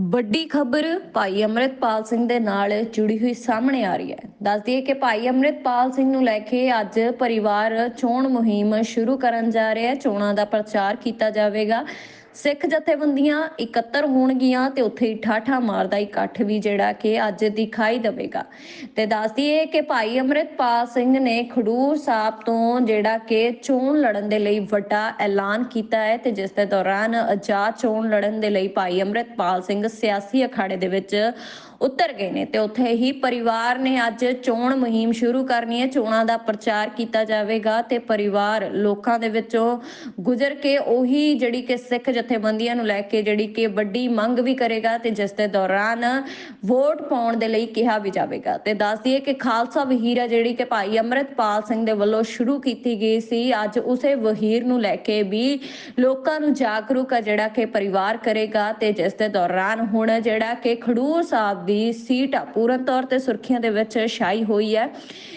ਵੱਡੀ ਖਬਰ ਭਾਈ ਅੰਮ੍ਰਿਤਪਾਲ ਸਿੰਘ ਦੇ ਨਾਲ ਜੁੜੀ ਹੋਈ ਸਾਹਮਣੇ ਆ ਰਹੀ ਹੈ। ਦੱਸ ਦਈਏ ਕਿ ਭਾਈ ਅੰਮ੍ਰਿਤਪਾਲ ਸਿੰਘ ਨੂੰ ਲੈ ਕੇ ਅੱਜ ਪਰਿਵਾਰ ਚੋਣ ਮੁਹਿੰਮ ਸ਼ੁਰੂ ਕਰਨ ਜਾ ਰਿਹਾ ਹੈ। ਚੋਣਾਂ ਦਾ ਪ੍ਰਚਾਰ ਕੀਤਾ ਜਾਵੇਗਾ। ਸਿੱਖ ਜਥੇਬੰਦੀਆਂ ਇਕੱਤਰ ਹੋਣਗੀਆਂ ਤੇ ਉੱਥੇ ਠਾਠਾ ਮਾਰਦਾ ਇਕੱਠ ਵੀ ਜਿਹੜਾ ਕਿ ਅੱਜ ਦਿਖਾਈ ਦੇਵੇਗਾ। ਤੇ ਦੱਸ ਦਈਏ ਕਿ ਭਾਈ ਅੰਮ੍ਰਿਤਪਾਲ ਸਿੰਘ ਨੇ ਖਡੂਰ ਸਾਹਿਬ ਤੋਂ ਜਿਹੜਾ ਕਿ ਚੋਣ ਲੜਨ ਦੇ ਲਈ ਵੱਡਾ ਐਲਾਨ ਕੀਤਾ ਹੈ ਤੇ ਜਿਸ ਦੇ ਦੌਰਾਨ ਆਜ਼ਾਦ ਚੋਣ ਲੜਨ ਦੇ ਲਈ ਭਾਈ ਅੰਮ੍ਰਿਤਪਾਲ ਸਿੰਘ ਸਿਆਸੀ ਅਖਾੜੇ ਦੇ ਵਿੱਚ ਉਤਰ ਗਏ ਨੇ ਤੇ ਉੱਥੇ ਹੀ ਪਰਿਵਾਰ ਨੇ ਅੱਜ ਚੋਣ ਮੁਹਿੰਮ ਸ਼ੁਰੂ ਕਰਨੀ ਹੈ। ਚੋਣਾਂ ਦਾ ਪ੍ਰਚਾਰ ਕੀਤਾ ਜਾਵੇਗਾ ਤੇ ਪਰਿਵਾਰ ਲੋਕਾਂ ਦੇ ਵਿੱਚੋਂ ਗੁਜ਼ਰ ਕੇ ਉਹੀ ਜਿਹੜੀ ਕਿ ਸਿੱਖ ਜਥੇਬੰਦੀਆਂ ਨੂੰ ਲੈ ਕੇ ਜਿਹੜੀ ਕਿ ਵੱਡੀ ਮੰਗ ਵੀ ਕਰੇਗਾ ਤੇ ਜਿਸ ਦੇ ਦੌਰਾਨ ਵੋਟ ਪਾਉਣ ਦੇ ਲਈ ਕਿਹਾ ਵੀ ਜਾਵੇਗਾ। ਤੇ ਦੱਸ ਦਈਏ ਕਿ ਖਾਲਸਾ ਵਹੀਰ ਹੈ ਜਿਹੜੀ ਕਿ ਭਾਈ ਅੰਮ੍ਰਿਤਪਾਲ ਸਿੰਘ ਦੇ ਵੱਲੋਂ ਸ਼ੁਰੂ ਕੀਤੀ ਗਈ ਸੀ। ਅੱਜ ਉਸੇ ਵਹੀਰ ਨੂੰ ਲੈ ਕੇ ਵੀ ਲੋਕਾਂ ਨੂੰ ਜਾਗਰੂਕ ਆ ਜਿਹੜਾ ਕਿ ਪਰਿਵਾਰ ਕਰੇਗਾ ਤੇ ਜਿਸ ਦੇ ਦੌਰਾਨ ਹੁਣ ਜਿਹੜਾ ਕਿ ਖਡੂਰ ਸਾਹਿਬ ਦੀ ਸੀਟ ਆ, ਪੂਰਨ ਤੌਰ ਤੇ ਸੁਰਖੀਆਂ ਦੇ ਵਿੱਚ ਛਾਈ ਹੋਈ ਹੈ।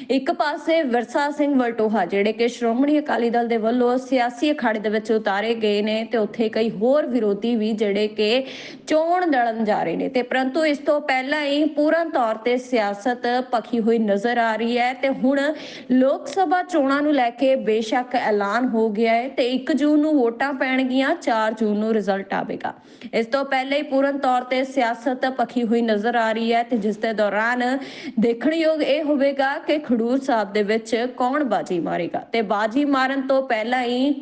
ਇੱਕ ਪਾਸੇ ਵਿਰਸਾ ਸਿੰਘ ਵਲਟੋਹਾ ਜਿਹੜੇ ਕਿ ਸ਼੍ਰੋਮਣੀ ਅਕਾਲੀ ਦਲ ਦੇ ਵੱਲੋਂ ਸਿਆਸੀ ਅਖਾੜੇ ਦੇ ਵਿੱਚ ਉਤਾਰੇ ਗਏ ਨੇ ਤੇ ਉੱਥੇ ਕਈ ਹੋਰ ਵਿਰੋਧੀ ਵੀ ਜਿਹੜੇ ਕਿ ਚੋਣ ਲੜਨ ਜਾ ਰਹੇ ਨੇ। ਤੇ ਪਰੰਤੂ ਇਸ ਤੋਂ ਪਹਿਲਾਂ ਹੀ ਪੂਰਨ ਤੌਰ ਤੇ ਸਿਆਸਤ ਪੱਖੀ ਹੋਈ ਨਜ਼ਰ ਆ ਰਹੀ ਹੈ ਤੇ ਹੁਣ ਲੋਕ ਸਭਾ ਚੋਣਾਂ ਨੂੰ ਲੈ ਕੇ ਬੇਸ਼ੱਕ ਐਲਾਨ ਹੋ ਗਿਆ ਹੈ ਤੇ 1 ਜੂਨ ਨੂੰ ਵੋਟਾਂ ਪੈਣਗੀਆਂ 4 ਜੂਨ ਨੂੰ ਰਿਜ਼ਲਟ ਆਵੇਗਾ। ਇਸ ਤੋਂ ਪਹਿਲਾਂ ਹੀ ਪੂਰਨ ਤੌਰ ਤੇ ਸਿਆਸਤ ਪਖੀ ਹੋਈ ਨਜ਼ਰ ਆ ਰਹੀ ਹੈ ਤੇ ਜਿਸ ਦੇ ਦੌਰਾਨ ਦੇਖਣਯੋਗ ਇਹ ਹੋਵੇਗਾ ਕਿ ਖਡੂਰ ਸਾਹਿਬ ਦੇ ਵਿੱਚ ਕੌਣ ਬਾਜੀ ਮਾਰੇਗਾ। ਤੇ ਬਾਜੀ ਮਾਰਨ ਤੋਂ ਪਹਿਲਾਂ ਹੀ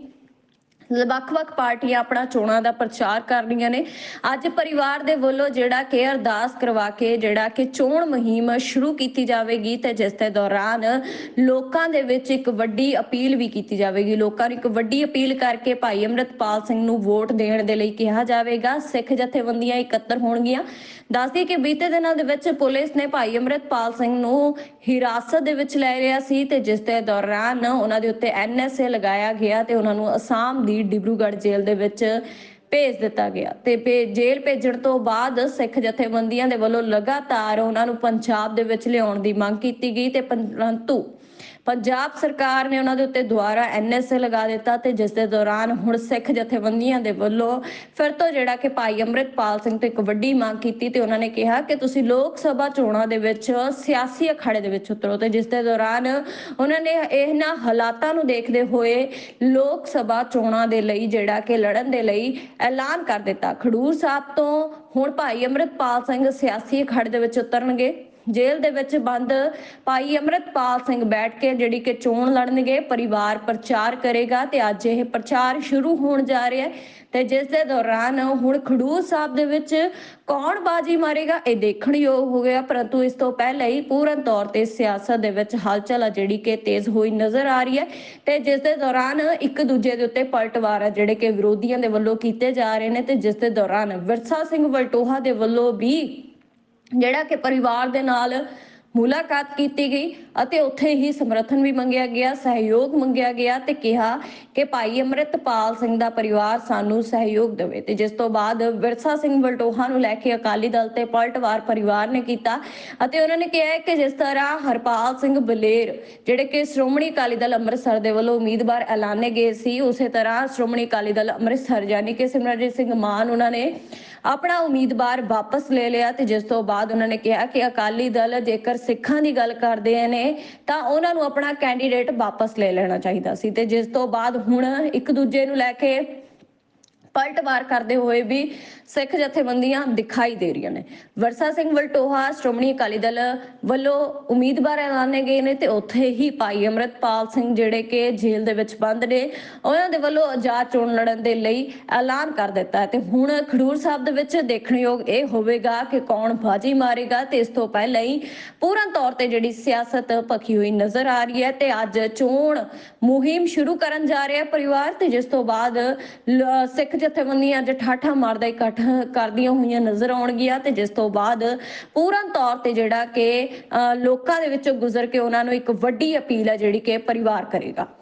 ਵੱਖ-ਵੱਖ ਪਾਰਟੀਆਂ ਆਪਣਾ ਚੋਣਾਂ ਦਾ ਪ੍ਰਚਾਰ ਕਰ ਰਹੀਆਂ ਨੇ। ਅੱਜ ਪਰਿਵਾਰ ਦੇ ਵੱਲੋਂ ਜਿਹੜਾ ਕਿ ਅਰਦਾਸ ਕਰਵਾ ਕੇ, ਜਿਹੜਾ ਕਿ ਚੋਣ ਮੁਹਿੰਮ ਸ਼ੁਰੂ ਕੀਤੀ ਜਾਵੇਗੀ ਤੇ ਜਿਸ ਦੇ ਦੌਰਾਨ ਲੋਕਾਂ ਦੇ ਵਿੱਚ ਇੱਕ ਵੱਡੀ ਅਪੀਲ ਵੀ ਕੀਤੀ ਜਾਵੇਗੀ। ਲੋਕਾਂ ਨੂੰ ਇੱਕ ਵੱਡੀ ਅਪੀਲ ਕਰਕੇ ਭਾਈ ਅੰਮ੍ਰਿਤਪਾਲ ਸਿੰਘ ਨੂੰ ਵੋਟ ਦੇਣ ਦੇ ਲਈ ਕਿਹਾ ਜਾਵੇਗਾ। ਸਿੱਖ ਜਥੇਬੰਦੀਆਂ ਇਕੱਤਰ ਹੋਣਗੀਆਂ। ਦੱਸਦੀ ਕਿ ਬੀਤੇ ਦਿਨਾਂ ਦੇ ਵਿੱਚ ਪੁਲਿਸ ਨੇ ਭਾਈ ਅੰਮ੍ਰਿਤਪਾਲ ਸਿੰਘ ਨੂੰ ਹਿਰਾਸਤ ਦੇ ਵਿੱਚ ਲੈ ਲਿਆ ਸੀ ਤੇ ਜਿਸ ਦੇ ਦੌਰਾਨ ਉਹਨਾਂ ਦੇ ਉੱਤੇ ਐਨਐਸਏ ਲਗਾਇਆ ਗਿਆ ਤੇ ਉਹਨਾਂ ਨੂੰ ਅਸਾਮ ਦੀ ਡਿਬਰੂਗੜ੍ਹ ਜੇਲ੍ਹ ਦੇ ਵਿੱਚ ਭੇਜ ਦਿੱਤਾ ਗਿਆ। ਤੇ ਜੇਲ੍ਹ ਭੇਜਣ ਤੋਂ ਬਾਅਦ ਸਿੱਖ ਜਥੇਬੰਦੀਆਂ ਦੇ ਵੱਲੋਂ ਲਗਾਤਾਰ ਉਹਨਾਂ ਨੂੰ ਪੰਜਾਬ ਦੇ ਵਿੱਚ ਲਿਆਉਣ ਦੀ ਮੰਗ ਕੀਤੀ ਗਈ ਤੇ ਪਰੰਤੂ ਪੰਜਾਬ ਸਰਕਾਰ ਨੇ ਉਹਨਾਂ ਦੇ ਉੱਤੇ ਦੁਬਾਰਾ ਐਨਐਸਏ ਲਗਾ ਦਿੱਤਾ ਤੇ ਜਿਸ ਦੇ ਦੌਰਾਨ ਹੁਣ ਸਿੱਖ ਜਥੇਬੰਦੀਆਂ ਦੇ ਵੱਲੋਂ ਫਿਰ ਤੋਂ ਜਿਹੜਾ ਕਿ ਭਾਈ ਅੰਮ੍ਰਿਤਪਾਲ ਸਿੰਘ ਤੋਂ ਇੱਕ ਵੱਡੀ ਮੰਗ ਕੀਤੀ ਤੇ ਉਹਨਾਂ ਨੇ ਕਿਹਾ ਕਿ ਤੁਸੀਂ ਲੋਕ ਸਭਾ ਚੋਣਾਂ ਦੇ ਵਿੱਚ ਸਿਆਸੀ ਅਖਾੜੇ ਦੇ ਵਿੱਚ ਉਤਰੋ ਤੇ ਜਿਸ ਦੇ ਦੌਰਾਨ ਉਹਨਾਂ ਨੇ ਇਹਨਾਂ ਹਾਲਾਤਾਂ ਨੂੰ ਦੇਖਦੇ ਹੋਏ ਲੋਕ ਸਭਾ ਚੋਣਾਂ ਦੇ ਲਈ ਜਿਹੜਾ ਕਿ ਲੜਨ ਦੇ ਲਈ ਐਲਾਨ ਕਰ ਦਿੱਤਾ। ਖਡੂਰ ਸਾਹਿਬ ਤੋਂ ਹੁਣ ਭਾਈ ਅੰਮ੍ਰਿਤਪਾਲ ਸਿੰਘ ਸਿਆਸੀ ਅਖਾੜੇ ਦੇ ਵਿੱਚ ਉਤਰਨਗੇ। ਜੇਲ੍ਹ ਦੇ ਵਿੱਚ ਬੰਦ ਭਾਈ ਅੰਮ੍ਰਿਤਪਾਲ ਸਿੰਘ ਬੈਠ ਕੇ ਜਿਹੜੀ ਕਿ ਚੋਣ ਲੜਨਗੇ, ਪਰਿਵਾਰ ਪ੍ਰਚਾਰ ਕਰੇਗਾ ਤੇ ਅੱਜ ਇਹ ਪ੍ਰਚਾਰ ਸ਼ੁਰੂ ਹੋਣ ਜਾ ਰਿਹਾ ਹੈ ਤੇ ਜਿਸ ਦੇ ਦੌਰਾਨ ਹੁਣ ਖਡੂਰ ਸਾਹਿਬ ਦੇ ਵਿੱਚ ਕੌਣ ਬਾਜੀ ਮਾਰੇਗਾ, ਇਹ ਦੇਖਣ ਯੋਗ ਹੋ ਗਿਆ। ਪਰੰਤੂ ਇਸ ਤੋਂ ਪਹਿਲਾਂ ਹੀ ਪੂਰਨ ਤੌਰ ਤੇ ਸਿਆਸਤ ਦੇ ਵਿੱਚ ਹਲਚਲ ਆ ਜਿਹੜੀ ਕਿ ਤੇਜ਼ ਹੋਈ ਨਜ਼ਰ ਆ ਰਹੀ ਹੈ ਤੇ ਜਿਸ ਦੇ ਦੌਰਾਨ ਇੱਕ ਦੂਜੇ ਦੇ ਉੱਤੇ ਪਲਟਵਾਰ ਆ ਜਿਹੜੇ ਕਿ ਵਿਰੋਧੀਆਂ ਦੇ ਵੱਲੋਂ ਕੀਤੇ ਜਾ ਰਹੇ ਨੇ ਤੇ ਜਿਸ ਦੇ ਦੌਰਾਨ ਵਿਰਸਾ ਸਿੰਘ ਵਲਟੋਹਾ ਦੇ ਵੱਲੋਂ ਵੀ ਜਿਹੜਾ ਕਿ ਪਰਿਵਾਰ ਦੇ ਨਾਲ ਮੁਲਾਕਾਤ ਕੀਤੀ ਗਈ ਅਤੇ ਉੱਥੇ ਹੀ ਸਮਰਥਨ ਵੀ ਮੰਗਿਆ ਗਿਆ, ਸਹਿਯੋਗ ਮੰਗਿਆ ਗਿਆ ਤੇ ਕਿਹਾ ਕਿ ਭਾਈ ਅੰਮ੍ਰਿਤਪਾਲ ਸਿੰਘ ਦਾ ਪਰਿਵਾਰ ਸਾਨੂੰ ਸਹਿਯੋਗ ਦੇਵੇ। ਤੇ ਜਿਸ ਤੋਂ ਬਾਅਦ ਵਿਰਸਾ ਸਿੰਘ ਵਲਟੋਹਾ ਨੂੰ ਲੈ ਕੇ ਅਕਾਲੀ ਦਲ ਤੇ ਪਲਟਵਾਰ ਪਰਿਵਾਰ ਨੇ ਕੀਤਾ ਅਤੇ ਉਹਨਾਂ ਨੇ ਕਿਹਾ ਕਿ ਜਿਸ ਤਰ੍ਹਾਂ ਹਰਪਾਲ ਸਿੰਘ ਬਲੇਰ, ਜਿਹੜੇ ਕਿ ਸ਼੍ਰੋਮਣੀ ਅਕਾਲੀ ਦਲ ਅੰਮ੍ਰਿਤਸਰ ਦੇ ਵੱਲੋਂ ਉਮੀਦਵਾਰ ਐਲਾਨੇ ਗਏ ਸੀ, ਉਸੇ ਤਰ੍ਹਾਂ ਸ਼੍ਰੋਮਣੀ ਅਕਾਲੀ ਦਲ ਅੰਮ੍ਰਿਤਸਰ, ਯਾਨੀ ਕਿ ਸਿਮਰਨਜੀਤ ਸਿੰਘ ਮਾਨ, ਉਹਨਾਂ ਨੇ ਆਪਣਾ ਉਮੀਦਵਾਰ ਵਾਪਸ ਲੈ ਲਿਆ ਤੇ ਜਿਸ ਤੋਂ ਬਾਅਦ ਉਹਨਾਂ ਨੇ ਕਿਹਾ ਕਿ ਅਕਾਲੀ ਦਲ ਜੇਕਰ ਸਿੱਖਾਂ ਦੀ ਗੱਲ ਕਰਦੇ ਨੇ, ਤਾਂ ਉਹਨਾਂ ਨੂੰ ਆਪਣਾ ਕੈਂਡੀਡੇਟ ਵਾਪਸ ਲੈ ਲੈਣਾ ਚਾਹੀਦਾ ਸੀ ਤੇ ਜਿਸ ਤੋਂ ਬਾਅਦ ਹੁਣ ਇੱਕ ਦੂਜੇ ਨੂੰ ਲੈ ਕੇ ਪਲਟਵਾਰ ਕਰਦੇ ਹੋਏ ਵੀ ਸਿੱਖ ਜਥੇਬੰਦੀਆਂ ਦਿਖਾਈ ਦੇ ਰਹੀਆਂ ਨੇ। ਵਰਸਾ ਸਿੰਘ ਵਲਟੋਹਾ, ਸ਼੍ਰੋਮਣੀ ਅਕਾਲੀ ਦਲ ਵੱਲੋਂ ਉਮੀਦਵਾਰ ਐਲਾਨੇ ਗਏ ਨੇ ਤੇ ਉੱਥੇ ਹੀ ਭਾਈ ਅੰਮ੍ਰਿਤਪਾਲ ਸਿੰਘ ਜਿਹੜੇ ਕਿ ਜੇਲ੍ਹ ਦੇ ਵਿੱਚ ਬੰਦ ਨੇ, ਉਹਨਾਂ ਦੇ ਵੱਲੋਂ ਆਜ਼ਾਦ ਚੋਣ ਲੜਨ ਦੇ ਲਈ ਐਲਾਨ ਕਰ ਦਿੱਤਾ ਹੈ। ਤੇ ਹੁਣ ਖਡੂਰ ਸਾਹਿਬ ਦੇ ਵਿੱਚ ਦੇਖਣਯੋਗ ਇਹ ਹੋਵੇਗਾ ਕਿ ਕੌਣ ਬਾਜੀ ਮਾਰੇਗਾ ਤੇ ਇਸ ਤੋਂ ਪਹਿਲਾਂ ਹੀ ਪੂਰਨ ਤੌਰ ਤੇ ਜਿਹੜੀ ਸਿਆਸਤ ਪੱਖੀ ਹੋਈ ਨਜ਼ਰ ਆ ਰਹੀ ਹੈ ਤੇ ਅੱਜ ਚੋਣ ਮੁਹਿੰਮ ਸ਼ੁਰੂ ਕਰਨ ਜਾ ਰਿਹਾ ਪਰਿਵਾਰ ਤੇ, ਜਿਸ ਤੋਂ ਬਾਅਦ ਸਿੱਖ ਜਥੇਬੰਦੀਆਂ ਅੱਜ ਠਾਠਾ ਮਾਰਦਾ ਇਕੱਠ ਕਰਦੀਆਂ ਹੋਈਆਂ ਨਜ਼ਰ ਆਉਣਗੀਆਂ ਤੇ ਜਿਸ ਤੋਂ ਬਾਅਦ ਪੂਰਨ ਤੌਰ ਤੇ ਜਿਹੜਾ ਕਿ ਅ, ਲੋਕਾਂ ਦੇ ਵਿੱਚੋਂ ਗੁਜ਼ਰ ਕੇ ਉਹਨਾਂ ਨੂੰ ਇੱਕ ਵੱਡੀ ਅਪੀਲ ਹੈ ਜਿਹੜੀ ਕਿ ਪਰਿਵਾਰ ਕਰੇਗਾ।